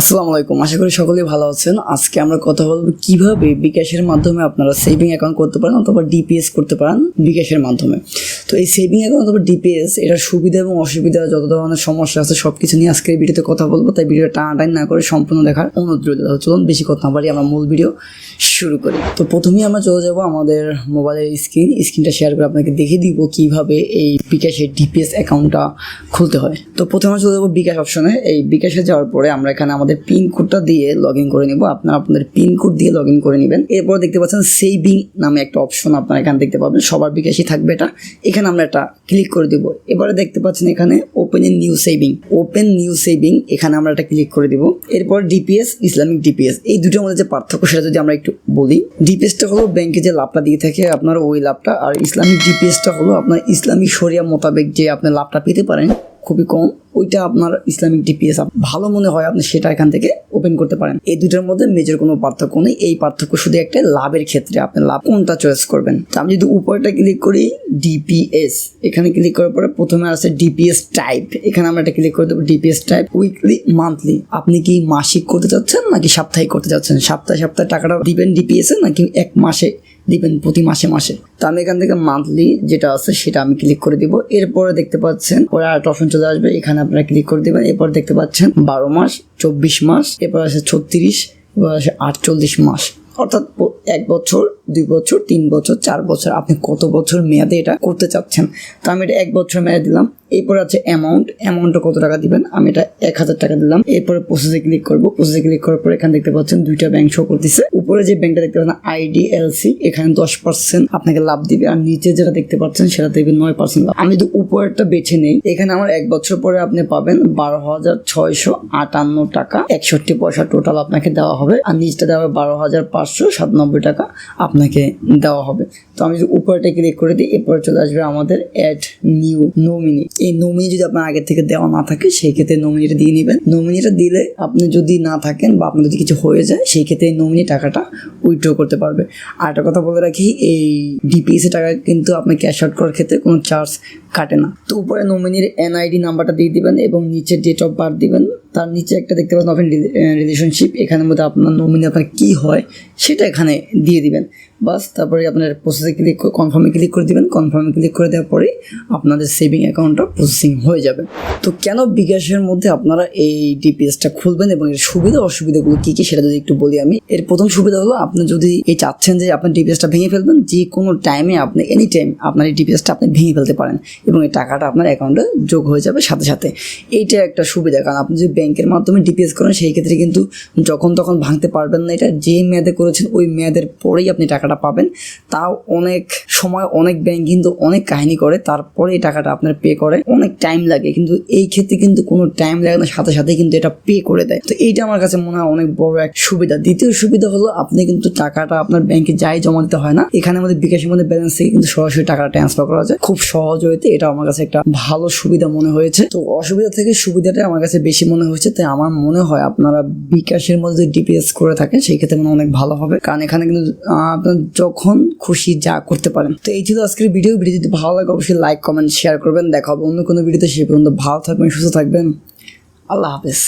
আসসালামু আলাইকুম। আশা করি সকলেই ভালো আছেন। আজকে আমরা কথা বলব কীভাবে বিকাশের মাধ্যমে আপনারা সেভিং অ্যাকাউন্ট করতে পারেন অথবা ডিপিএস করতে পারেন বিকাশের মাধ্যমে। তো এই সেভিং অ্যাকাউন্ট অথবা ডিপিএস এটার সুবিধা এবং অসুবিধা, যত ধরনের সমস্যা আছে সব কিছু নিয়ে আজকের ভিডিওতে কথা বলব। তাই ভিডিওটা টানাটানি না করে সম্পূর্ণ দেখার অনুরোধ রইল। চলুন বেশি কথা না পারি আমরা মূল ভিডিও শুরু করি। তো প্রথমেই আমরা চলে যাব আমাদের মোবাইলের স্ক্রিন। স্ক্রিনটা শেয়ার করে আপনাকে দেখিয়ে দিব কীভাবে এই বিকাশের ডিপিএস অ্যাকাউন্টটা খুলতে হয়। তো প্রথমে চলে যাব বিকাশ অপশনে। এই বিকাশে যাওয়ার পরে আমরা এখানে আমাদের পিন কোডটা দিয়ে লগ ইন করে নিব। আপনারা আপনাদের পিন কোড দিয়ে লগ ইন করে নেবেন। এরপর দেখতে পাচ্ছেন সেভিং নামে একটা অপশন আপনারা এখানে দেখতে পাবেন। সবার বিকাশই থাকবে এটা। এখানে আমরা এটা ক্লিক করে দিব। এবারে দেখতে পাচ্ছেন এখানে open a new saving open new saving এখানে আমরা এটা ক্লিক করে দিব। এরপর ডিপিএস ইসলামিক ডিপিএস এই দুটোর মধ্যে যে পার্থক্য সেটা যদি আমরা একটু বলি ডিপিএসটা হলো ব্যাংকে যে লাভটা দিয়ে থাকে আপনার ওই লাভটা, আর ইসলামিক ডিপিএসটা হলো আপনার ইসলামিক শরিয়া মোতাবেক যে আপনি লাভটা পেতে পারেন খুবই কম। ওইটা আপনার ইসলামিক ডিপিএস ভালো মনে হয় আপনি সেটা এখান থেকে ওপেন করতে পারেন। এই দুটোর মধ্যে মেজর কোনো পার্থক্য নেই। এই পার্থক্য শুধু একটা, লাভের ক্ষেত্রে আপনি লাভ কোনটা চয়েস করবেন? তো আমি যদি উপরটা ক্লিক করি ডিপিএস এখানে ক্লিক করার পরে প্রথমে আছে ডিপিএস টাইপ এখানে আমরা এটা ক্লিক করে দেবো ডিপিএস টাইপ উইকলি মান্থলি আপনি কি মাসিক করতে চাচ্ছেন নাকি সাপ্তাহিক করতে চাচ্ছেন? সপ্তাহে সপ্তাহে টাকাটা দিবেন ডিপিএস এ নাকি এক মাসে দিবেন প্রতি মাসে মাসে। তো আমি এখান থেকে মান্থলি যেটা আছে সেটা আমি ক্লিক করে দিব। এরপরে দেখতে পাচ্ছেন ওরা আরেকটা অপশন চলে আসবে, এখানে আপনারা ক্লিক করে দেবেন। এরপর দেখতে পাচ্ছেন, বারো মাস, চব্বিশ মাস, এরপর আছে ছত্রিশ এবার আছে আটচল্লিশ মাস। অর্থাৎ এক বছর, দুই বছর, তিন বছর, চার বছর, আপনি কত বছর মেয়াদে এটা করতে চাচ্ছেন? তো আমি এটা এক বছর মেয়াদে দিলাম। এরপর আছে অ্যামাউন্ট অ্যামাউন্টটা কত টাকা দিবেন? আমি এটা এক হাজার টাকা দিলাম। এরপরে প্রসেসে ক্লিক করব। প্রসেসে ক্লিক করার পর এখানে দেখতে পাচ্ছেন দুইটা ব্যাংক শো করতেছে। উপরে যে ব্যাংকটা দেখতে পাচ্ছেন আইডিএলসি এখানে দশ পার্সেন্ট আপনাকে লাভ দিবে। আর নিচে যেটা দেখতে পাচ্ছেন সেটা দেবে নয় পার্সেন্ট লাভ। আমি যদি উপরেরটা বেছে নেই। এখানে আমার এক বছর পরে আপনি পাবেন বারো হাজার ছয়শো আটান্ন টাকা। একষট্টি পয়সা টোটাল আপনাকে দেওয়া হবে। আর নিচটা দেওয়া হবে বারো হাজার পাঁচশো সাতানব্বই টাকা আপনাকে দেওয়া হবে। তো আমি যদি উপরেটা ক্লিক করে দিই, এরপরে চলে আসবে আমাদের অ্যাড নিউ নমিনি এই নমিনি যদি আপনার আগে থেকে দেওয়া না থাকে, সেই ক্ষেত্রে নমিনিটা দিয়ে নেবেন। নমিনিটা দিলে আপনি যদি না থাকেন বা আপনার যদি কিছু হয়ে যায়, সেই ক্ষেত্রে এই নমিনি টাকাটা উইথড্র করতে পারবে। আর একটা কথা বলে রাখি, এই ডিপিএস এর টাকা কিন্তু আপনি ক্যাশ আউট করার ক্ষেত্রে কোনো চার্জ কাটে না। তো উপরে নমিনির এনআইডি নাম্বারটা দিয়ে দিবেন এবং নিচে ডেট অফ বার্থ দিবেন। তার নিচে একটা দেখতে পাচ্ছেন অফেন রিলেশনশিপ এখানের মধ্যে আপনার নমিনি আপনার কী হয়, সেটা এখানে দিয়ে দিবেন। বাস, তারপরে আপনার প্রসেসে ক্লিক করে কনফার্মে ক্লিক করে দিবেন। কনফার্মে ক্লিক করে দেওয়ার পরে আপনাদের সেভিং অ্যাকাউন্টটা প্রসেসিং হয়ে যাবে। তো কেন বিকাশের মধ্যে আপনারা এই ডিপিএসটা খুলবেন এবং এর সুবিধা অসুবিধাগুলো কী কী সেটা যদি একটু বলি আমি? এর প্রথম সুবিধা হলো, আপনি যদি এই চাচ্ছেন যে আপনার ডিপিএসটা ভেঙে ফেলবেন যে কোনো টাইমে আপনি এনি টাইম আপনার এই ডিপিএসটা আপনি ভেঙে ফেলতে পারেন এবং এই টাকাটা আপনার অ্যাকাউন্টে যোগ হয়ে যাবে সাথে সাথে। এইটা একটা সুবিধা, কারণ আপনি যদি ব্যাংকের মাধ্যমে ডিপিএস করেন, সেই ক্ষেত্রে কিন্তু যখন তখন ভাঙতে পারবেন না এটা। যে মেয়াদে করেছেন, ওই মেয়াদের পরেই আপনি টাকাটা পাবেন। তাও অনেক সময় অনেক ব্যাংক কিন্তু অনেক কাহিনী করে, তারপরে এই টাকাটা আপনার পে করে। অনেক টাইম লাগে, কিন্তু এই ক্ষেত্রে কিন্তু কোনো টাইম লাগে না, সাথে সাথে কিন্তু এটা পে করে দেয়। তো এইটা আমার কাছে মনে হয় অনেক বড় এক সুবিধা। দ্বিতীয় সুবিধা হলো আপনি কিন্তু টাকাটা আপনার ব্যাংকে যাই জমা দিতে হয় না, এখানে আমাদের বিকাশের মধ্যে ব্যালেন্স থেকে কিন্তু সরাসরি টাকাটা ট্রান্সফার করা যায়। খুব সহজ হইতে এটা আমার কাছে একটা ভালো সুবিধা মনে হয়েছে। তো অসুবিধা থেকে সুবিধাটা আমার কাছে বেশি মনে হয়েছে, তাই আমার মনে হয় আপনারা বিকাশের মধ্যে ডিপিএস করে থাকেন, সেই ক্ষেত্রে মনে অনেক ভালো হবে। কারণ এখানে কিন্তু আপনার যখন খুশি যা করতে পারেন। তো এই ছিল আজকের ভিডিও ভিডিও যদি ভালো লাগে, অবশ্যই লাইক কমেন্ট শেয়ার করবেন। দেখা হবে অন্য কোনো ভিডিওতে সে পর্যন্ত ভালো থাকবেন, সুস্থ থাকবেন। আল্লাহ হাফেজ।